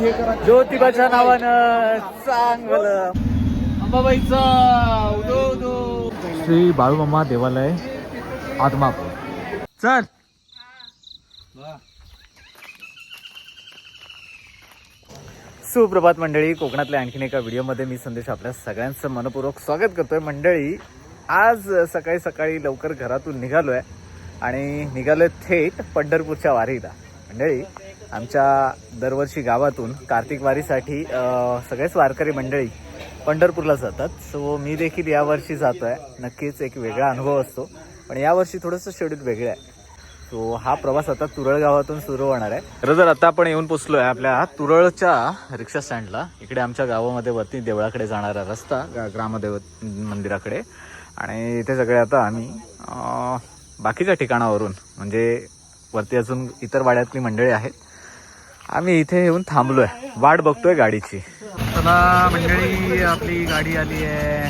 ज्योतिबाच्या नावानं चांगलं अंबाबाईचा उदो उदो. श्री बाळूमामा देवालय आदमापूर. चल. सुप्रभात मंडळी कोकणातल्या आणखीन एका व्हिडिओमध्ये मी संदेश आपल्या सगळ्यांचं मनपूर्वक स्वागत करतोय. मंडळी आज सकाळी सकाळी लवकर घरातून निघालोय आणि निघालोय थेट पंढरपूरच्या वारीला. मंडळी आमच्या दरवर्षी गावातून कार्तिक वारीसाठी सगळेच वारकरी मंडळी पंढरपूरला जातात. सो मी देखील यावर्षी जातो आहे नक्कीच एक वेगळा अनुभव असतो. पण यावर्षी थोडंसं शेड्यूल वेगळं आहे. सो हा प्रवास आता तुरळ गावातून सुरू होणार आहे. खरं तर आता आपण येऊन पोचलो आहे आपल्या तुरळच्या रिक्षा स्टँडला. इकडे आमच्या गावामध्ये वरती देवळाकडे जाणारा रस्ता ग्रामदेव मंदिराकडे. आणि इथे सगळे आता आम्ही बाकीच्या ठिकाणावरून म्हणजे वरती अजून इतर वाड्यातली मंडळी आहेत. आम्ही इथे येऊन थांबलोय. वाट बघतोय गाडीची. चला मंडळी आपली गाडी आली आहे.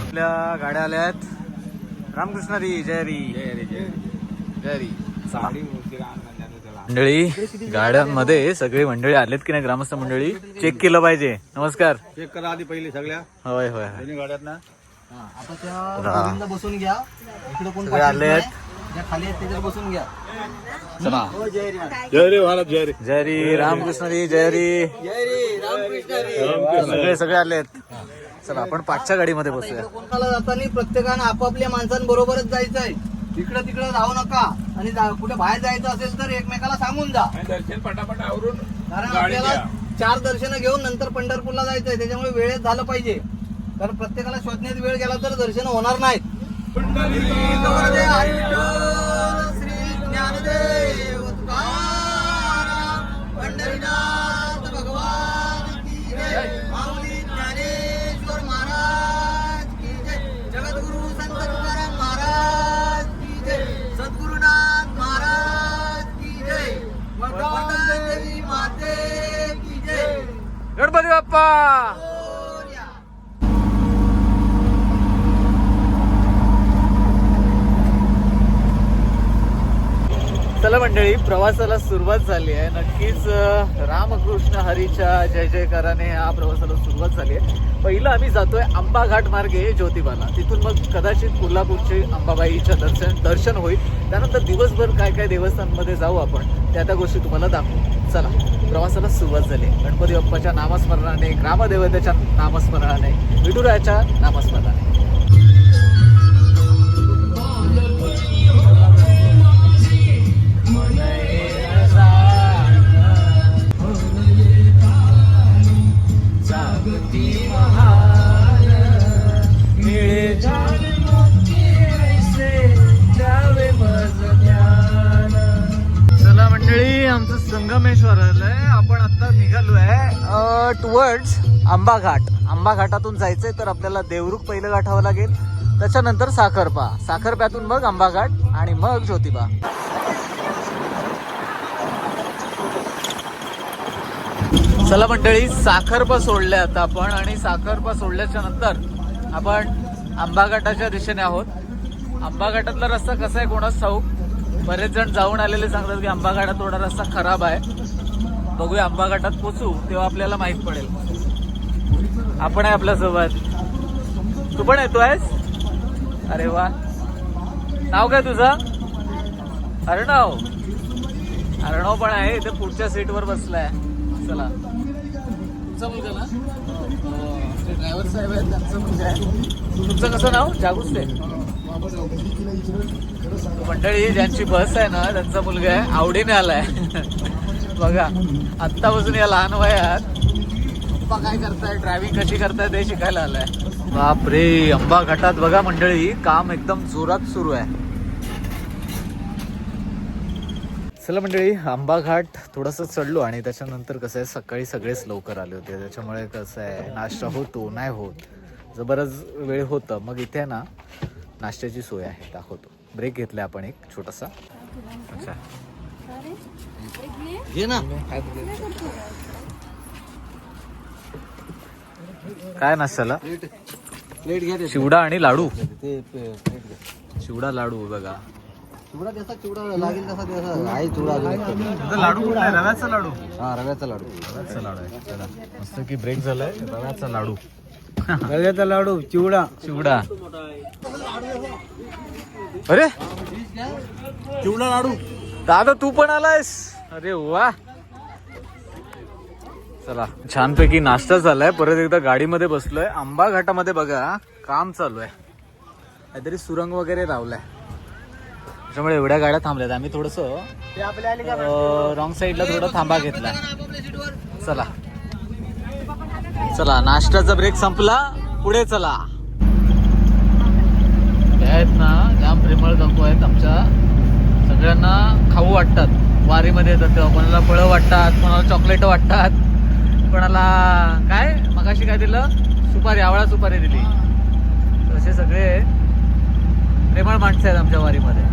आपल्या गाड्या आल्या आहेत. रामकृष्णरी जय हरी जय हरी मंडळी गाड्यांमध्ये सगळी मंडळी आलेत की नाही? ग्रामस्थ मंडळी चेक केलं पाहिजे. नमस्कार. चेक करा आधी पहिली सगळ्या. होय होय गाड्यात ना? बसून घ्या. आले आहेत. नाही. ज्या खाली आहेत त्याच्यावर बसून घ्या. चला. हो जय रे. जय रे भारत जय रे. जय हरी रामकृष्णरी जय हरी जय रे रामकृष्ण रे. सगळे सगळे आलेत चला आपण पाचच्या गाडीमध्ये बसूया. कोणाला जाताना प्रत्येकानं आपापल्या माणसांबरोबरच जायचंय. इकडं तिकडं जाऊ नका. आणि जा- कुठे बाहेर जायचं असेल तर एकमेकाला सांगून जा. दर्शन पटापट आवरून कारण आपल्याला चार दर्शन घेऊन नंतर पंढरपूरला जायचंय. त्याच्यामुळे वेळेत झालं पाहिजे. कारण प्रत्येकाला शोधण्यात वेळ गेला तर दर्शन होणार नाहीत. श्री ज्ञानदेव तुकाराम पंढरीनाथ भगवान की जय माऊली ज्ञानेश्वर महाराज की जय जगद्गुरु संत तुकाराम महाराज की जय सद्गुरुनाथ महाराज की जय देवी माते की जय गणपती बाप्पा! चला मंडळी प्रवासाला सुरुवात झाली आहे. नक्कीच रामकृष्ण हरीच्या जय जयकाराने हा प्रवासाला सुरुवात झाली आहे. पहिलं आम्ही जातोय आंबा घाट मार्गे ज्योतिबाला. तिथून मग कदाचित कोल्हापूरचे अंबाबाईच्या दर्शन दर्शन होईल. त्यानंतर दिवसभर काय काय देवस्थानमध्ये जाऊ आपण त्या त्या गोष्टी तुम्हाला दाखवू. चला प्रवासाला सुरुवात झाली गणपती बाप्पाच्या नामस्मरणाने ग्रामदेवतेच्या नामस्मरणाने विठुरायाच्या नामस्मरणाने. चला मंडळी आमचं संगमेश्वर आलंय. आपण आता निघालो आहे टुवर्ड्स आंबा घाट आंबा घाटातून जायचंय तर आपल्याला देवरुख पहिलं गाठावं लागेल. त्याच्यानंतर साखरपा. साखरप्यातून मग आंबा घाट आणि मग ज्योतिबा. चला मंडळी साखरपा सोडल्या आता आपण आणि साखरपा सोडल्याच्या नंतर आपण आंबाघाटाच्या दिशेने आहोत. आंबाघाटातला रस्ता कसा आहे कोणाच ठाऊक? बरेच जण जाऊन आलेले सांगतात की आंबाघाटात थोडा रस्ता खराब आहे. बघूया आंबाघाटात पोचू तेव्हा आपल्याला माहीत पडेल. आपण आहे आपल्यासोबत. तू पण येतो आहेस? अरे वा. नाव काय तुझं? अर्णव. अर्णव पण आहे इथे पुढच्या सीटवर बसलाय. चला. तुमचा मुलगा ना? ड्रायव्हर साहेब आहेत त्यांचा मुलगा आहे. तुमचं कसं नाव? जागुसले. मंडळी ज्यांची बस आहे ना त्यांचा मुलगा आहे. आवडीने आलाय. बघा आत्तापासून या लहान वयात पप्पा काय करताय? ड्रायव्हिंग कशी करताय ते शिकायला आलाय. बापरे अंबा घाटात बघा मंडळी काम एकदम जोरात सुरू आहे. चला मंडळी आंबा घाट थोडंसं चढलो आणि त्याच्यानंतर कसं आहे सकाळी सगळेच लवकर आले होते. त्याच्यामुळे कसं आहे नाश्ता होतो नाही होत. जर बरंच वेळ होतं मग इथे ना नाश्त्याची सोय आहे दाखवतो. ब्रेक घेतला आपण एक छोटासा. अच्छा. घे ना. काय नाश्त्याला? चिवडा आणि लाडू. ते प्लेट घ्या. चिवडा लाडू बघा. चिवडा त्याचा चिवडा लागेल तसा त्याचा आहे चिवडा अजून लाडू कुठला आहे? रव्याचा लाडू? हा रव्याचा लाडू. रव्याचा लाडू आहे. चला. मस्त की ब्रेक झालाय. रव्याचा लाडू. रव्याचा लाडू चिवडा. चिवडा. अरे! चिवडा लाडू. दादा तू पण आलायस? अरे वा. चला. छानपैकी नाश्ता झालाय. परत एकदा गाडीमध्ये बसलोय. आंबा घाटामध्ये बघा काम चालू आहे. काहीतरी सुरंग वगैरे लावलाय. त्याच्यामुळे एवढ्या गाड्या थांबल्यात. आम्ही थोडस रॉंग साईडला थोडा थांबा घेतला. चला. चला नाश्त्याचा ब्रेक संपला. पुढे चला. आहेत ना जाम प्रेमळ काकू आहेत आमच्या. सगळ्यांना खाऊ वाटतात. वारीमध्ये येतात तेव्हा. कोणाला फळं वाटतात कोणाला चॉकलेट वाटतात कोणाला काय? मगाशी काय दिलं? सुपारी आवळा सुपारी दिली. तसे सगळे प्रेमळ माणसं आहेत आमच्या वारीमध्ये.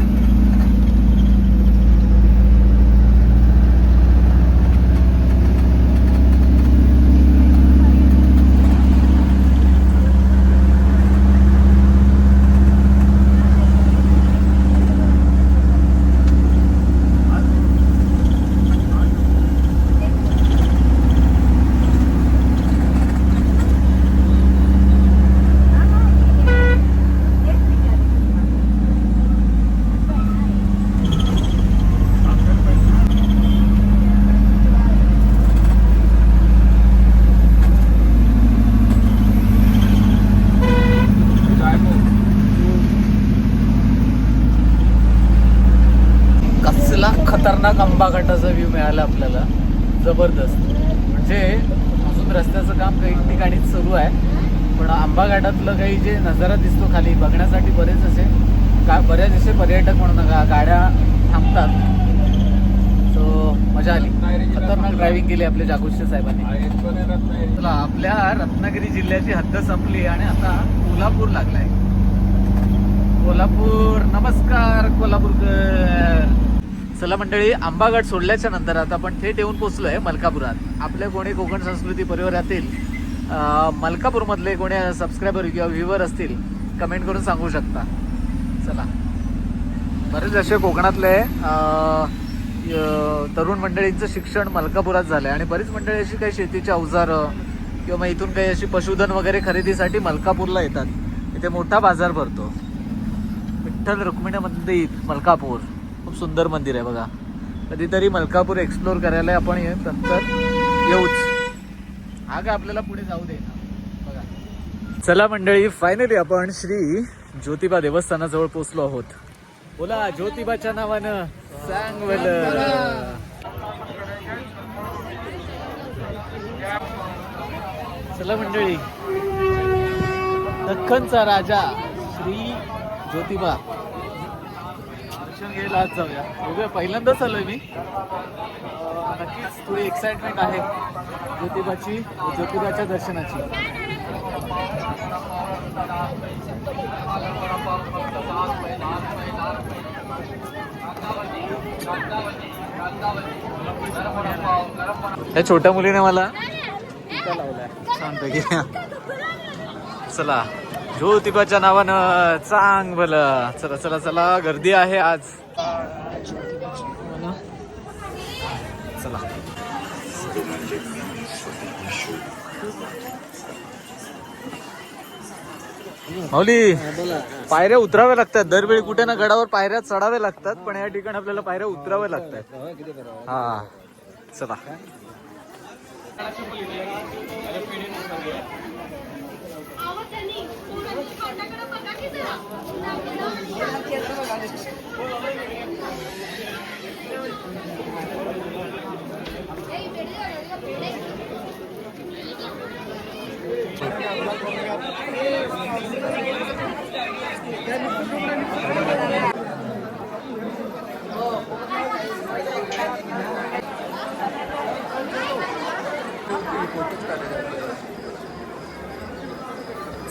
आंबा घाटाचा व्ह्यू मिळाला आपल्याला. जबरदस्त. म्हणजे अजून रस्त्याचं काम काही ठिकाणी सुरू आहे. पण आंबा घाटातलं काही जे नजारा दिसतो खाली बघण्यासाठी बरेच असे का बरेच असे पर्यटक म्हणून नका गाड्या थांबतात. सो मजा आली. खतरनाक ड्रायव्हिंग केली आपल्या जागोष्टी साहेबांनी. चला आपल्या रत्नागिरी जिल्ह्याची हद्द संपली आणि आता कोल्हापूर लागलाय. कोल्हापूर नमस्कार कोल्हापूरकर. चला मंडळी आंबाघाट सोडल्याच्या नंतर आता आपण थेट येऊन पोहोचलोय मलकापुरात. आपल्या कोणी कोकण संस्कृती परिवारातील मलकापूरमधले कोणी सबस्क्रायबर किंवा व्ह्युअर असतील कमेंट करून सांगू शकता. चला. बरेच असे कोकणातले य- तरुण मंडळींचं शिक्षण मलकापुरात झालं आहे आणि बरीच मंडळी अशी काही शेतीची अवजारं किंवा मग इथून काही अशी पशुधन वगैरे खरेदीसाठी मलकापूरला येतात. इथे मोठा बाजार भरतो. विठ्ठल रुक्मिणी मंदिर मलकापूर. खूप सुंदर मंदिर आहे बघा. कधीतरी मलकापूर एक्सप्लोर करायला आपण नंतर येऊच. हा का आपल्याला पुढे जाऊ दे. बघा. चला मंडळी फायनली आपण श्री ज्योतिबा देवस्थानाजवळ पोहोचलो आहोत. बोला ज्योतिबाच्या नावानं सांग चला मंडळी. दख्खनचा राजा श्री ज्योतिबा. दर्शन घ्यायला आज जाऊया. बघूया पहिल्यांदाच आलोय मी. नक्कीच थोडी एक्साइटमेंट आहे ज्योतिबाची ज्योतिबाच्या दर्शनाची. छोट्या मुलीने मला लावलाय. छानपैकी. चला. हो, ज्योतिबाच्या नावानं चांग भलं. चला चला चला गर्दी आहे आज. चला. माऊली पायऱ्या उतराव्या लागतात. दरवेळी कुठे ना गडावर पायऱ्या चढाव्या लागतात पण या ठिकाणी आपल्याला पायऱ्या उतराव्या लागतात. हा. चला.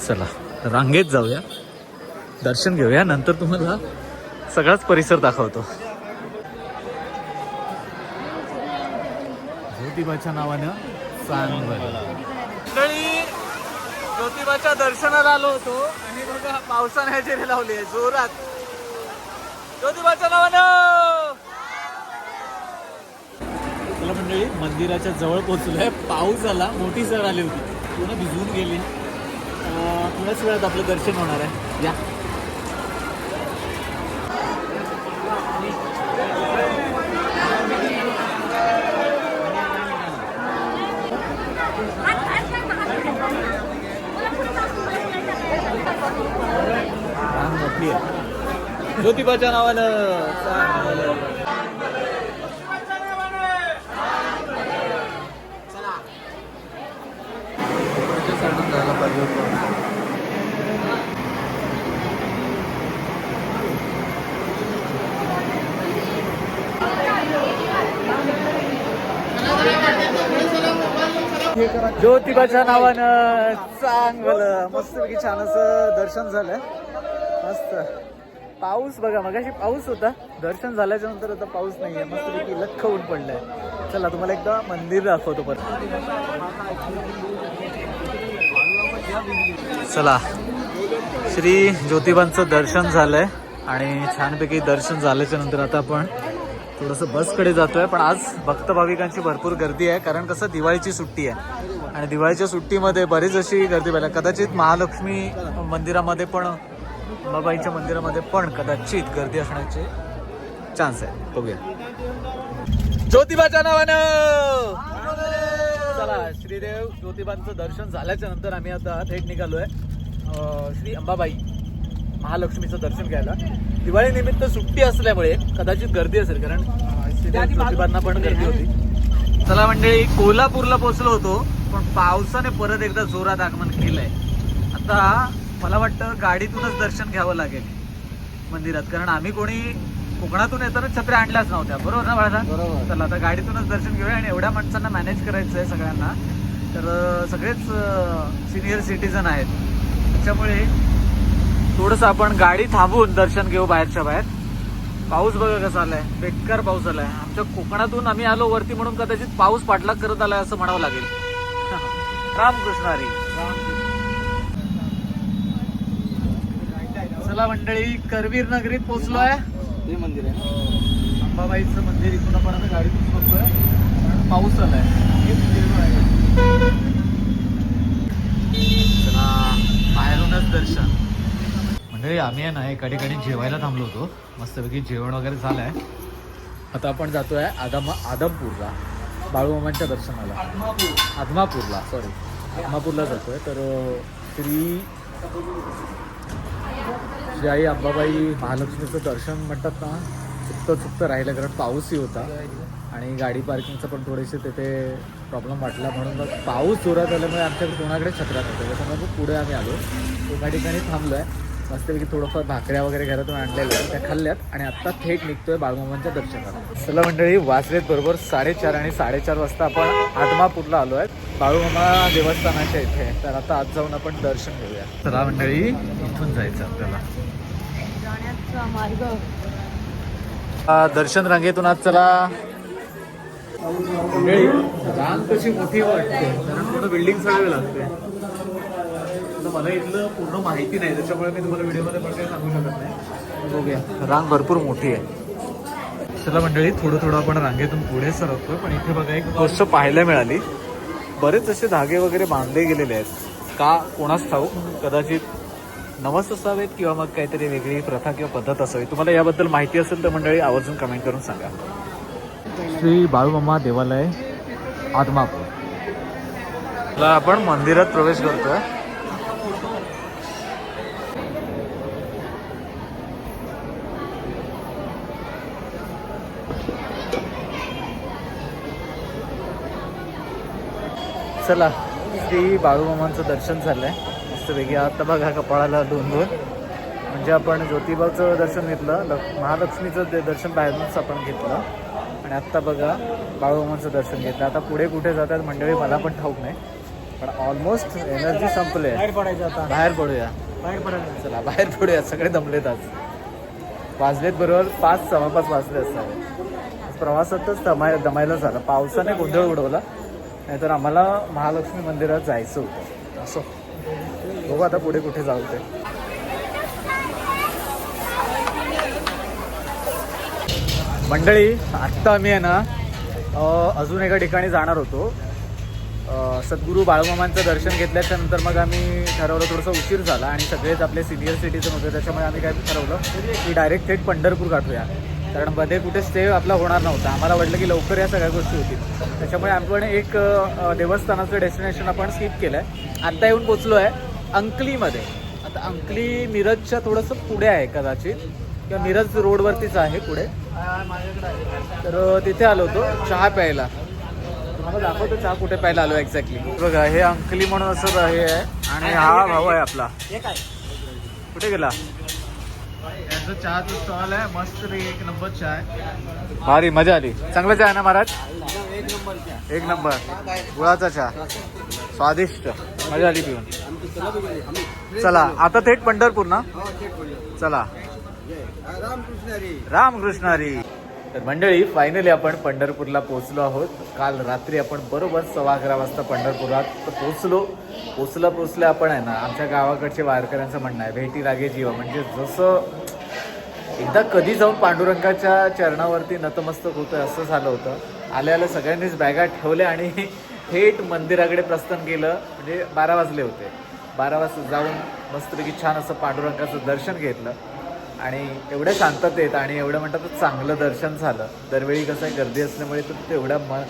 चला रांगेत जाऊया. दर्शन घेऊया नंतर तुम्हाला सगळाच परिसर दाखवतो. ज्योतिबाच्या नावानं सांग मंडळी ज्योतिबाच्या दर्शनाला आलो होतो आणि बघा पावसाने हजेरी लावली आहे जोरात. ज्योतिबाच्या नावानं! चला मंडळी मंदिराच्या जवळ पोहोचलोय. पाऊस आला मोठी सर आली होती. पूर्ण भिजवून गेली. थोड्याच वेळात आपलं दर्शन होणार आहे. या रांग मोठी आहे ज्योतिबाच्या नावानं ज्योतिबाच्या नावानं चांगलं मस्तपैकी छान असं दर्शन झालं मस्त. पाऊस बघा मगाशी पाऊस होता. दर्शन झाल्याच्यानंतर आता पाऊस नाहीये. मस्तपैकी लख्ख ऊन पडलंय. चला तुम्हाला एकदा मंदिर दाखवतो परत. चला. श्री ज्योतिबांचं दर्शन झालंय आणि छानपैकी दर्शन झाल्याच्यानंतर आता आपण थोडंसं बसकडे जातोय पण आज भक्त भाविकांची भरपूर गर्दी आहे कारण कसं दिवाळीची सुट्टी आहे. आणि दिवाळीच्या सुट्टीमध्ये बरीच अशी गर्दी पाहिजे कदाचित महालक्ष्मी मंदिरामध्ये पण अंबाबाईच्या मंदिरामध्ये पण कदाचित गर्दी असण्याचे चान्स आहे. बघूया. ज्योतिबाच्या नावानं! चला श्रीदेव ज्योतिबांचं दर्शन झाल्याच्यानंतर आम्ही आता थेट निघालोय. आहे श्री अंबाबाई. महालक्ष्मीचं दर्शन घ्यायला. दिवाळी निमित्त सुट्टी असल्यामुळे कदाचित गर्दी असेल कारण ज्योतिबांना पण गर्दी होती. चला मंडळी कोल्हापूरला पोहोचलो होतो पण पावसाने परत एकदा जोरात आगमन केलंय. आता मला वाटतं गाडीतूनच दर्शन घ्यावं लागेल मंदिरात कारण आम्ही कोणी कोकणातून येताना छत्र्या आणल्याच नव्हत्या. बरोबर ना बाळा. चला आता गाडीतूनच दर्शन घेऊया आणि एवढ्या माणसांना मॅनेज करायचं आहे सगळ्यांना. तर सगळेच सिनियर सिटीजन आहेत. त्याच्यामुळे थोडंसं आपण गाडी थांबवून दर्शन घेऊ बाहेरच्या बाहेर. पाऊस बघा कसा आलाय. बेकार पाऊस आलाय. आमच्या कोकणातून आम्ही आलो वरती म्हणून कदाचित पाऊस पाठलाग करत आलाय असं म्हणावं लागेल. रामकृष्ण हरी. चला मंडळी करवीर नगरीत पोहोचलोय. ते मंदिर आहे. अंबाबाईचं मंदिर इथून आपण आता गाडीतून बघतोय कारण पाऊस आलाय. चला बाहेरूनच दर्शन. मंडळी आम्ही आहे ना एका ठिकाणी जेवायला थांबलो होतो. मस्तपैकी जेवण वगैरे झालं आहे आता आपण जातोय आदम आदमपूरला. बाळूमामांच्या दर्शनाला. आदमापूरला सॉरी आदमापूरला जातोय. तर श्री श्री आई अंबाबाई महालक्ष्मीचं दर्शन म्हणतात ना चुकतं चुकतं राहिलं कारण पाऊसही होता. आणि गाडी पार्किंगचं पण थोडेसे तिथे प्रॉब्लेम वाटला म्हणून मग पाऊस जोरात आल्यामुळे आमच्याकडे कोणाकडे छत्रात होतं त्याच्यामुळे मग पुढे आम्ही आलो. एका ठिकाणी थांबलो आहे मस्तपैकी थोडंफार भाकऱ्या वगैरे घरातून आणलेल्या आहेत, त्या खाल्ल्यात आणि आत्ता थेट निघतोय बाळमामांच्या दर्शनाला. चला मंडळी वासरेत बरोबर साडेचार आणि साडेचार वाजता आपण आदमापूरला आलो आहे बाळूमामा देवस्थानाच्या इथे. तर आता आज जाऊन आपण दर्शन घेऊया. चला मंडळी इथून जायचं आपल्याला. मार्ग दर्शन रांगेतून आज चला. मंडळी रांग कशी मोठी वाटते? कारण पूर्ण बिल्डिंग चढावी लागते. आता मला इथलं पूर्ण माहिती नाही त्याच्यामुळे मी तुम्हाला व्हिडिओमध्ये पण काही सांगू शकत नाही. बघूया. रांग भरपूर मोठी आहे. चला मंडळी थोडं थोडं आपण रांगेतून पुढे सरकतोय पण इथे बघा एक गोष्ट पाहायला मिळाली. बरेच असे धागे वगैरे बांधले गेलेले आहेत. का कोणास ठाऊक? कदाचित नवस असावेत किंवा मग काहीतरी वेगळी प्रथा किंवा पद्धत असावी. तुम्हाला याबद्दल माहिती असेल तर मंडळी आवर्जून कमेंट करून सांगा. श्री बाळूमामा देवालय आदमापूर. आपण मंदिरात प्रवेश करतोय. चला श्री बाळूमामांचं दर्शन झालंय. मस्तपैकी आता बघा कपाळाला दोन दोन. म्हणजे आपण ज्योतिबाचं दर्शन घेतलं लक्ष महालक्ष्मीचं दर्शन बाहेरूनच आपण घेतलं. आणि आत्ता बघा बाळूमामांचं दर्शन घेतलं. आता पुढे कुठे जातात मंडळी मला पण ठाऊक नाही. पण ऑलमोस्ट एनर्जी संपले बाहेर पडायचं आता. बाहेर पडूया. बाहेर पडायचं. चला बाहेर पडूया. सगळे दमलेत आज. वाजलेत बरोबर पाच सव्वा पाच वाजले असतात प्रवासातच दमाय दमायला झालं. पावसाने गोंधळ उडवला. नाहीतर आम्हाला महालक्ष्मी मंदिरात जायचं होतं. असं. बघू आता पुढे कुठे जाऊ ते. मंडळी आत्ता आम्ही आहे ना अजून एका ठिकाणी जाणार होतो. सद्गुरू बाळूमामांचं दर्शन घेतल्याच्या नंतर मग आम्ही ठरवलं थोडंसं उशीर झाला आणि सगळेच आपले सिनियर सिटीजन होते त्याच्यामुळे आम्ही काय ठरवलं की डायरेक्ट थेट पंढरपूर गाठूया कारण मध्ये कुठे स्टे आपला होणार नव्हता. आम्हाला वाटलं की लवकर या सगळ्या गोष्टी होतील. त्याच्यामुळे आपण एक देवस्थानाचं डेस्टिनेशन आपण स्किप केलं आहे आत्ता येऊन पोचलो आहे अंकलीमध्ये. आता अंकली मिरजच्या थोडंसं पुढे आहे कदाचित. किंवा मिरज रोडवरतीच आहे पुढे. तर तिथे आलो होतो चहा प्यायला. तुम्हाला दाखवतो चहा कुठे प्यायला आलो एक्झॅक्टली बघा हे अंकली म्हणून असं हे आहे आणि हा भाऊ आहे आपला. कुठे गेला? यांचं चहाचं स्टॉल आहे. मस्त रे एक नंबर चहा आहे. भारी मजा आली. चांगला चहा आहे ना महाराज? एक नंबर. एक नंबर गुळाचा चहा. स्वादिष्ट. मजा आली पिऊन. चला आता थेट पंढरपूर ना? चला. रामकृष्ण हरी रामकृष्ण तर मंडळी फायनली आपण पंढरपूरला पोहोचलो आहोत. काल रात्री आपण बरोबर सव्वा अकरा वाजता पंढरपुरात पोहोचलो. पोचलं पोचलं आपण आहे ना आमच्या गावाकडचे वारकऱ्यांचं म्हणणं आहे भेटी लागे जीव. म्हणजे जसं एकदा कधी जाऊन पांडुरंगाच्या चरणावरती नतमस्तक होतं असं झालं होतं. आल्या आल्या सगळ्यांनीच बॅगा ठेवल्या आणि थेट मंदिराकडे प्रस्थान केलं. म्हणजे बारा वाजले होते. बारा वाजता जाऊन मस्तपैकी छान असं पांडुरंगाचं दर्शन घेतलं. आणि एवढ्या शांततेत आणि एवढं म्हणतात चांगलं दर्शन झालं. दरवेळी कसं आहे गर्दी असल्यामुळे तर तेवढ्या म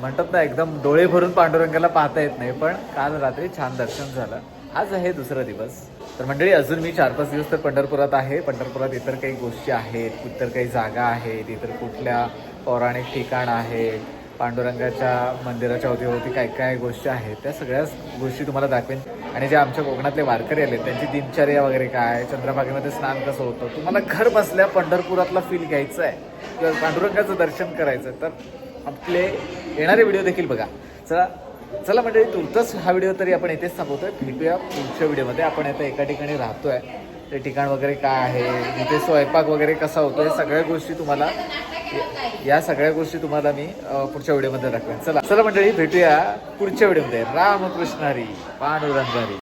म्हणतात ना एकदम डोळे भरून पांडुरंगाला पाहता येत नाही. पण काल रात्री छान दर्शन झालं. आज आहे दुसरा दिवस. तर मंडळी अजून मी चार पाच दिवस तर पंढरपुरात आहे. पंढरपुरात इतर काही गोष्टी आहेत इतर काही जागा आहेत इतर कुठल्या पौराणिक ठिकाण आहे पांडुरंगाच्या मंदिराच्या अवतीभोवती काय काय गोष्टी आहेत त्या सगळ्याच गोष्टी तुम्हाला दाखवेन. आणि जे आमच्या कोकणातले वारकरी आले त्यांची दिनचर्या वगैरे काय चंद्रभागेमध्ये स्नान कसं होतं तुम्हाला घर बसल्या पंढरपुरातला फील घ्यायचा आहे किंवा पांडुरंगाचं दर्शन करायचं आहे, तर आपले येणारे व्हिडिओ देखील बघा. चला चला म्हणजे तुमचाच हा व्हिडिओ तरी आपण इथेच थांबवतोय. भेटूया पुढच्या व्हिडिओमध्ये. आपण आता एका ठिकाणी राहतोय. ते ठिकाण वगैरे काय आहे? तिथे स्वयंपाक वगैरे कसा होतो हे सगळ्या गोष्टी तुम्हाला या सगळ्या गोष्टी तुम्हाला मी पुढच्या व्हिडिओमध्ये दाखवेन. चला. चला मंडळी भेटूया पुढच्या व्हिडिओमध्ये. रामकृष्ण हरी पांडुरंग हरी.